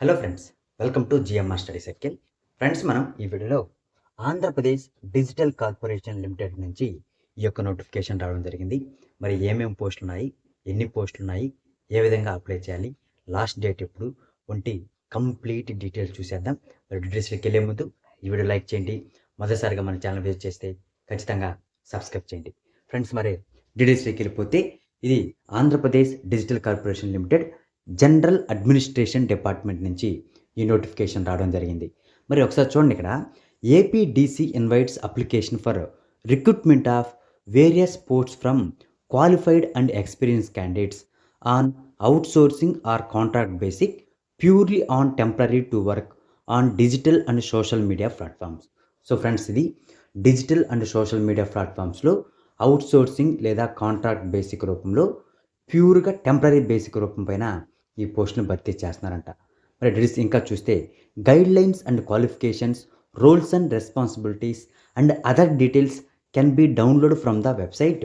Hello friends welcome to GMR study circle friends మనం ఈ వీడియోలో ఆంధ్రప్రదేశ్ డిజిటల్ కార్పొరేషన్ లిమిటెడ్ నుంచి ఈ యొక్క నోటిఫికేషన్ రావడం జరిగింది. మరి ఏమేమి పోస్టులు ఉన్నాయి ఎన్ని పోస్టులు ఉన్నాయి ఏ విధంగా అప్లై చేయాలి లాస్ట్ డేట్ ఎప్పుడు వంటి కంప్లీట్ డీటెయిల్స్ చూసేద్దాం. మరి డీటెయిల్స్కి వెళ్ళే ముందు ఈ వీడియో లైక్ చేయండి. మొదటిసారిగా మన ఛానల్ విజిట్ చేస్తే ఖచ్చితంగా సబ్స్క్రైబ్ చేయండి. ఫ్రెండ్స్ మరి డీటెయిల్స్కి వెళ్ళిపోతే ఇది Andhra Pradesh digital corporation limited general administration department నుంచి ఈ నోటిఫికేషన్ రావడం జరిగింది. మరి ఒకసారి చూడండి ఇక్కడ. APDC invites application for recruitment of various posts from qualified and experience candidates on outsourcing or contract basic purely on temporary to work on digital and social media platforms so friends ఇది digital and social media ప్లాట్ఫామ్స్లో outsourcing లేదా contract basic రూపంలో ప్యూర్గా temporary basic రూపం పైన ఈ పోస్టును భర్తీ చేస్తున్నారంట. మరి డీటెయిల్స్ ఇంకా చూస్తే guidelines and qualifications roles and responsibilities and other details can be download from the website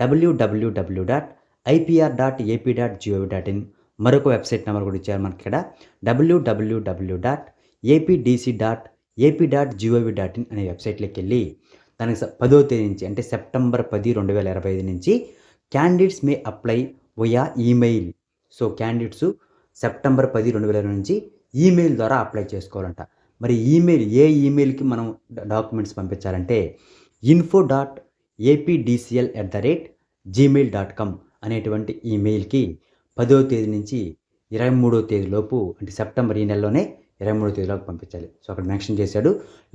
WWW dot IPR dot AP dot GOV dot in మరొక వెబ్సైట్ నెంబర్ కూడా ఇచ్చారు మనకి ఇక్కడ WWW dot APDC dot AP dot GOV dot in అనే వెబ్సైట్లోకి వెళ్ళి దానికి పదో తేదీ నుంచి అంటే సెప్టెంబర్ పది రెండు వేల ఇరవై ఐదు నుంచి candidates may apply via email so candidates September పది రెండు వేల ఇరవై నుంచి ఈమెయిల్ ద్వారా అప్లై చేసుకోవాలంట. మరి ఈమెయిల్ ఏ ఈమెయిల్కి మనం డాక్యుమెంట్స్ పంపించాలంటే info dot APDCL at the rate Gmail dot com అనేటువంటి ఈమెయిల్కి పదో తేదీ నుంచి ఇరవై మూడో తేదీలోపు అంటే సెప్టెంబర్ ఈ నెలలోనే ఇరవై మూడో తేదీలోపు పంపించాలి. సో అక్కడ మెన్షన్ చేశాడు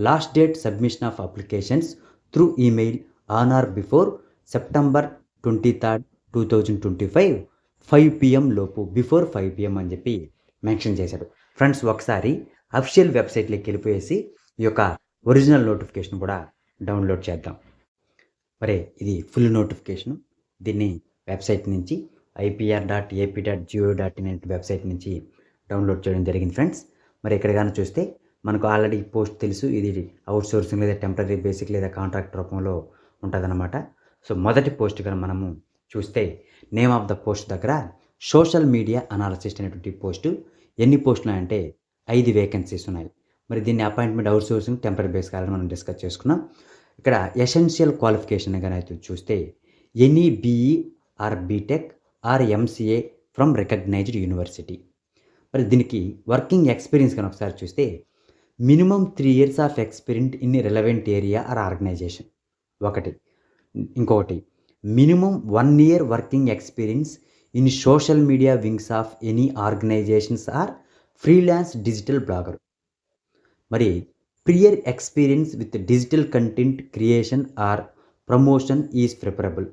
last date submission of applications through email on or before September twenty third two thousand twenty five five PM లోపు బిఫోర్ ఫైవ్ పిఎం అని చెప్పి మెన్షన్ చేశాడు. ఫ్రెండ్స్ ఒకసారి అఫిషియల్ వెబ్సైట్లోకి వెళ్ళిపోయేసి ఈ యొక్క ఒరిజినల్ నోటిఫికేషన్ కూడా డౌన్లోడ్ చేద్దాం. మరే ఇది ఫుల్ నోటిఫికేషన్. దీన్ని వెబ్సైట్ నుంచి IPR dot AP dot GOV dot in website నుంచి డౌన్లోడ్ చేయడం జరిగింది ఫ్రెండ్స్. మరి ఇక్కడ కానీ చూస్తే మనకు ఆల్రెడీ పోస్ట్ తెలుసు. ఇది అవుట్ సోర్సింగ్ లేదా టెంపరీ బేసిక్ లేదా కాంట్రాక్ట్ రూపంలో ఉంటుందన్నమాట. సో మొదటి పోస్ట్ కనుక మనము చూస్తే నేమ్ ఆఫ్ ద పోస్ట్ దగ్గర సోషల్ మీడియా అనాలసిస్ట్ అనేటువంటి పోస్టు ఎన్ని పోస్టులు ఉన్నాయంటే ఐదు వేకెన్సీస్ ఉన్నాయి. మరి దీన్ని appointment outsourcing temporary base కావాలని మనం డిస్కస్ చేసుకున్నాం. ఇక్కడ ఎసెన్షియల్ క్వాలిఫికేషన్ కానీ అయితే చూస్తే any BE or BTech or MCA from recognised university. మరి దీనికి వర్కింగ్ ఎక్స్పీరియన్స్ కానీ ఒకసారి చూస్తే minimum three years of experience in relevant area or organisation. ఒకటి. ఇంకొకటి. Minimum one year working experience in social media wings of any organisations or freelance digital blogger. మరి prior experience with digital content creation or promotion is preferable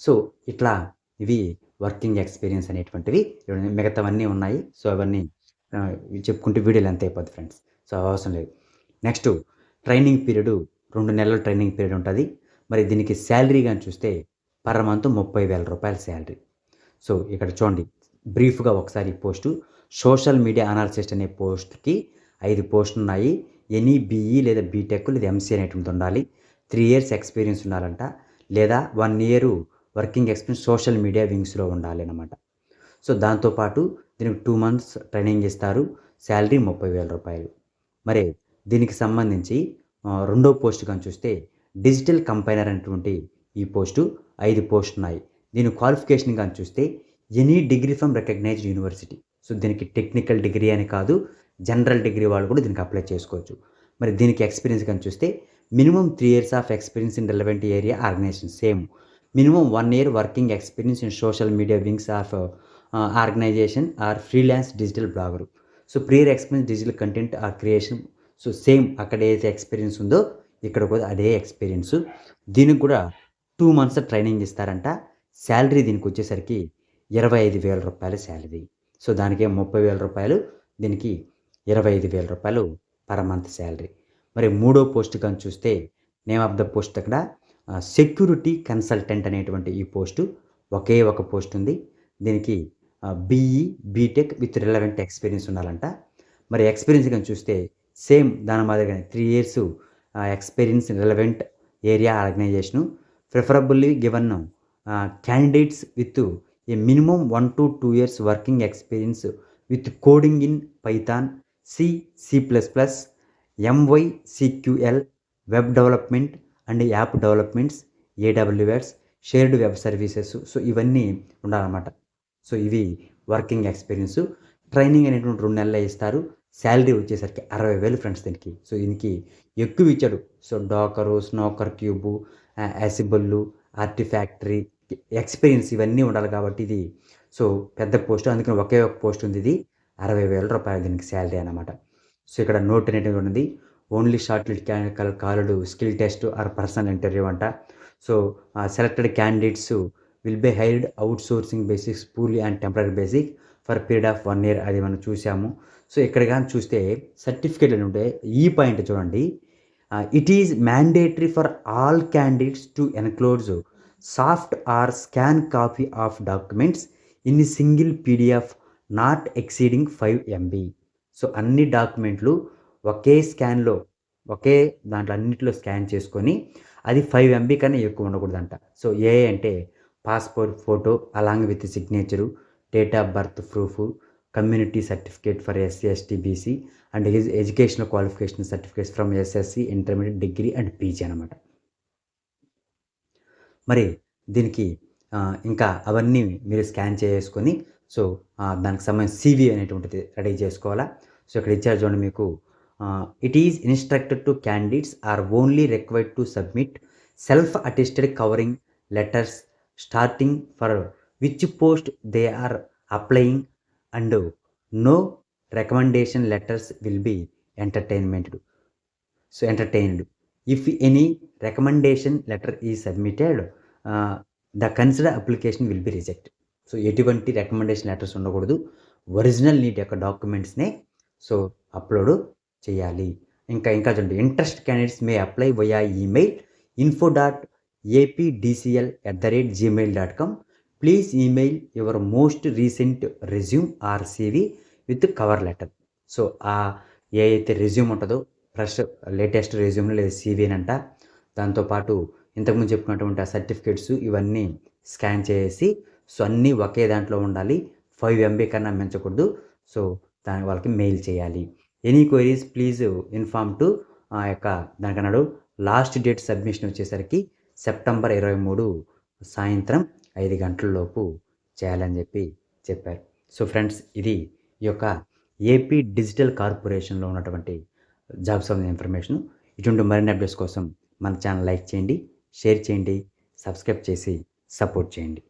so ఇట్లా ఇవి working experience అనేటువంటివి మిగతావన్నీ ఉన్నాయి. So అవన్నీ చెప్పుకుంటే వీడియోలు ఎంత అయిపోద్ది ఫ్రెండ్స్. సో అవసరం లేదు. నెక్స్ట్ ట్రైనింగ్ పీరియడ్ రెండు నెలల ట్రైనింగ్ పీరియడ్ ఉంటుంది. మరి దీనికి శాలరీ కానీ చూస్తే పర్ మంత్ ముప్పై వేల రూపాయల శాలరీ. సో ఇక్కడ చూడండి బ్రీఫ్గా ఒకసారి పోస్టు. సోషల్ మీడియా అనాలిసిస్ట్ అనే పోస్ట్కి ఐదు పోస్టులు ఉన్నాయి. ఎనీ బీఈ లేదా బీటెక్ లేదా ఎంసీ అనేటువంటి ఉండాలి. త్రీ ఇయర్స్ ఎక్స్పీరియన్స్ ఉండాలంట. లేదా one year working experience social media వింగ్స్లో ఉండాలి అనమాట సో దాంతోపాటు దీనికి టూ మంత్స్ ట్రైనింగ్ ఇస్తారు. శాలరీ ముప్పై వేల రూపాయలు. మరి దీనికి సంబంధించి రెండో పోస్ట్ కానీ చూస్తే డిజిటల్ కంపైనర్ అనేటువంటి ఈ పోస్టు ఐదు పోస్ట్ ఉన్నాయి దీని క్వాలిఫికేషన్ కానీ చూస్తే any degree from recognised university. So దీనికి టెక్నికల్ డిగ్రీ అని కాదు జనరల్ డిగ్రీ వాళ్ళు కూడా దీనికి అప్లై చేసుకోవచ్చు. మరి దీనికి ఎక్స్పీరియన్స్ కానీ చూస్తే minimum three years of experience in relevant area organisation same. Minimum one year working experience in social media wings of organisation or freelance digital blogger. So prior experience digital content or creation. So same అక్కడ ఏదైతే experience ఉందో ఇక్కడ కూడా అదే experience. దీనికి కూడా two months training ఇస్తారంట. Salary దీనికి వచ్చేసరికి ఇరవై ఐదు వేల రూపాయల శాలరీ. సో దానికి ముప్పై వేల రూపాయలు దీనికి ఇరవై ఐదు వేల రూపాయలు పర్ మంత్ శాలరీ. మరి మూడో పోస్ట్ కానీ చూస్తే నేమ్ ఆఫ్ ద పోస్ట్ అక్కడ సెక్యూరిటీ కన్సల్టెంట్ అనేటువంటి ఈ పోస్టు ఒకే ఒక పోస్ట్ ఉంది. దీనికి BE BTech with relevant experience ఉండాలంట. మరి ఎక్స్పీరియన్స్ కానీ చూస్తే సేమ్ దాని మాదిరిగానే three years experience relevant area organisation preferably given candidates with a minimum one to two years working experience with coding in Python C C plus plus MySQL web development and app developments AWS shared web services so ఇవన్నీ ఉండాలన్నమాట. So ఇవి working experience training అనేటువంటి రెండు నెలలు ఇస్తారు. Salary వచ్చేసరికి అరవై వేలు ఫ్రెండ్స్ దీనికి. సో దీనికి ఎక్కువ ఇచ్చాడు. సో డాకరు స్నోకర్ క్యూబు యాసిబుల్లు ఆర్టిఫ్యాక్టరీ ఎక్స్పీరియన్స్ ఇవన్నీ ఉండాలి కాబట్టి ఇది. సో పెద్ద పోస్ట్ అందుకని ఒకే ఒక పోస్ట్ ఉంది ఇది. అరవై వేల రూపాయలు దీనికి శాలరీ అనమాట సో ఇక్కడ నోట్ అనేది ఉన్నది. Only shortlisted called skill test or personal interview అంట. So selected candidates will be hired outsourcing basics purely and temporary basic for period of one year అది మనం చూసాము. సో ఇక్కడ కానీ చూస్తే సర్టిఫికేట్లు అని ఉంటాయి ఈ పాయింట్ చూడండి. It is mandatory for all candidates to enclose soft or scan copy of documents in single PDF not exceeding five MB so అన్ని డాక్యుమెంట్లు ఒకే స్కాన్లో ఒకే దాంట్లో అన్నింటిలో స్కాన్ చేసుకొని అది ఫైవ్ ఎంబీ కన్నా ఎక్కువ ఉండకూడదంట. సో ఏ అంటే passport photo along with signature date of birth proof community certificate for SC ST BC and educational qualification certificates from SSC intermediate degree and PG అనమాట మరి దీనికి ఇంకా అవన్నీ మీరు స్కాన్ చేసుకొని సో దానికి సంబంధించి సివి అనేటువంటిది రెడీ చేసుకోవాలా? సో ఇక్కడ ఇచ్చారు చూడండి మీకు it is instructed to candidates are only required to submit self attested covering letters starting for which post they are applying and no recommendation letters will be entertainment so entertained. If any recommendation letter is submitted the consider application will be reject. So ఎటువంటి recommendation letters ఉండకూడదు. Original neat యొక్క డాక్యుమెంట్స్నే so upload చేయాలి. ఇంకా ఇంకా చూడండి. Interest candidates may apply via email info dot APDCL at the rate Gmail dot com please email your most recent resume or CV with cover letter. So ఆ ఏ అయితే resume ఉంటుందో fresh latest resume లేదా CV అంట దాంతోపాటు ఇంతకుముందు చెప్పుకున్నటువంటి ఆ certificates ఇవన్నీ స్కాన్ చేసి సో అన్నీ ఒకే దాంట్లో ఉండాలి ఫైవ్ ఎంబీ కన్నా మించకూడదు. సో దాని వాళ్ళకి మెయిల్ చేయాలి. Any queries please inform to ఆ యొక్క దానికన్నాడు లాస్ట్ డేట్ సబ్మిషన్ వచ్చేసరికి సెప్టెంబర్ ఇరవై మూడు సాయంత్రం ఐదు గంటలలోపు చేయాలని చెప్పి చెప్పారు. సో ఫ్రెండ్స్ ఇది ఈ యొక్క ఏపీ డిజిటల్ కార్పొరేషన్లో ఉన్నటువంటి జాబ్ సంబంధించిన ఇన్ఫర్మేషన్. ఇటువంటి మరిన్ని అప్డేట్స్ కోసం మన ఛానల్ లైక్ చేయండి షేర్ చేయండి సబ్స్క్రైబ్ చేసి సపోర్ట్ చేయండి.